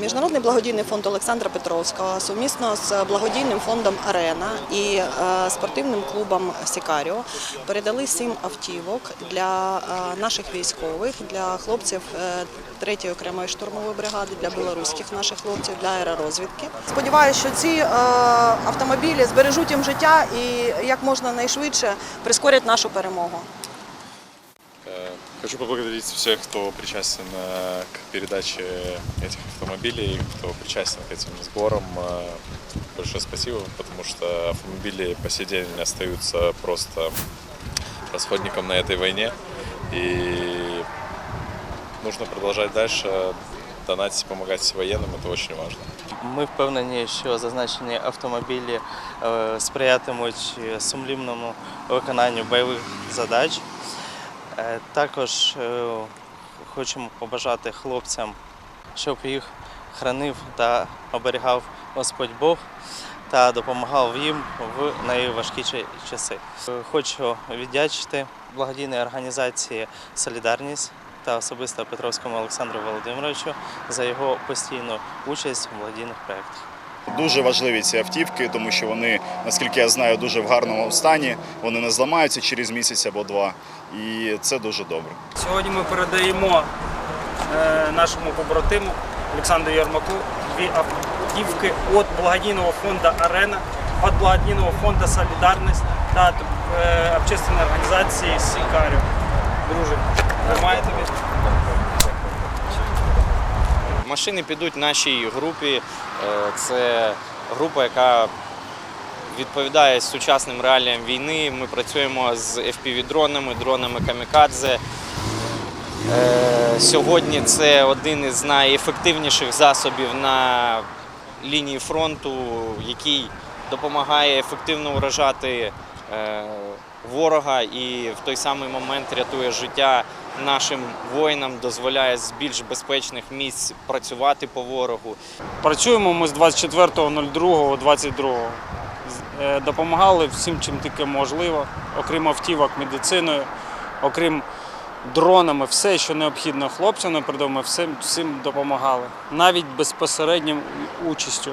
Міжнародний благодійний фонд Олександра Петровського сумісно з благодійним фондом Арена і е, спортивним клубом Сікаріо передали сім автівок для е, наших військових, для хлопців е, 3-ї окремої штурмової бригади, для білоруських наших хлопців, для аеророзвідки. Сподіваюся, що ці е, автомобілі збережуть їм життя і як можна найшвидше прискорять нашу перемогу. Э, Хочу поблагодарить всех, кто причастен э, к передаче этих автомобилей, кто причастен к этим сборам. Э, Большое спасибо, потому что автомобили по сей день остаются просто расходником на этой войне. И нужно продолжать дальше донатить, помогать военным, это очень важно. Ми впевнені, що зазначені автомобілі е, сприятимуть сумлінному виконанню бойових задач. Е, Також е, хочемо побажати хлопцям, щоб їх хранив та оберігав Господь Бог та допомагав їм в найважкі часи. Е, Хочу віддячити благодійній організації Солідарність та особисто Петровському Олександру Володимировичу за його постійну участь в благодійних проєктах. Дуже важливі ці автівки, тому що вони, наскільки я знаю, дуже в гарному стані. Вони не зламаються через місяць або два, і це дуже добре. Сьогодні ми передаємо е, нашому побратиму Олександру Ярмаку дві автівки від благодійного фонду Арена, від благодійного фонду Солідарність та е, общественної організації Сікаріо. Друже, тримає тобі. Машини підуть нашій групі. Е, Це група, яка відповідає сучасним реаліям війни. Ми працюємо з FPV-дронами, дронами камікадзе. Е, Сьогодні це один із найефективніших засобів на лінії фронту, який допомагає ефективно уражати е, ворога і в той самий момент рятує життя нашим воїнам, дозволяє з більш безпечних місць працювати по ворогу. Працюємо ми з 24.02.22. Е, Допомагали всім, чим тільки можливо, окрім автівок, медициною, окрім дронами, все, що необхідно хлопцям, придумали, всім, всім допомагали. Навіть безпосередньою участю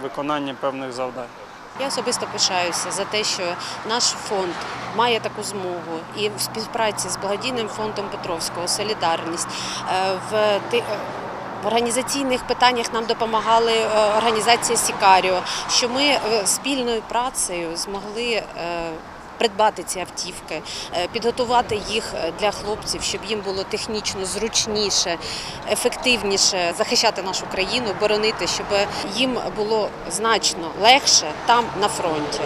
в виконанні певних завдань. Я особисто пишаюся за те, що наш фонд має таку змогу. І в співпраці з благодійним фондом Петровського Солідарність е, в е, в організаційних питаннях нам допомагали е, організація Сікаріо, що ми спільною працею змогли придбати ці автівки, е, підготувати їх е, для хлопців, щоб їм було технічно зручніше, ефективніше захищати нашу країну, боронити, щоб їм було значно легше там на фронті.